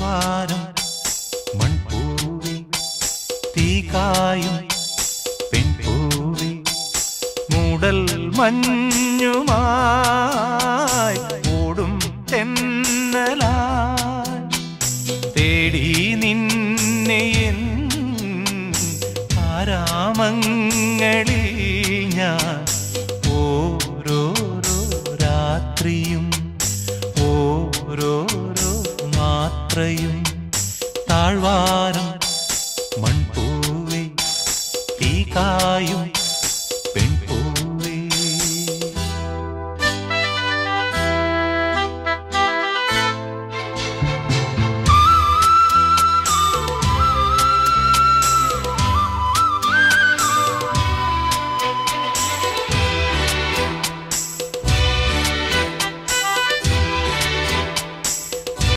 താഴ്വാരം മൺപൂവി തീകായും പെൺപൂവി മൂടൽ മഞ്ഞുമായി ഓടും തെന്നലായി തേടി നിന്നെ ആരാമങ്ങളിൽ ഞാൻ ഓരോരോ രാത്രിയും ഓരോരോ യാത്രയും താഴ്വാരം മൺപൂവെ തീകായും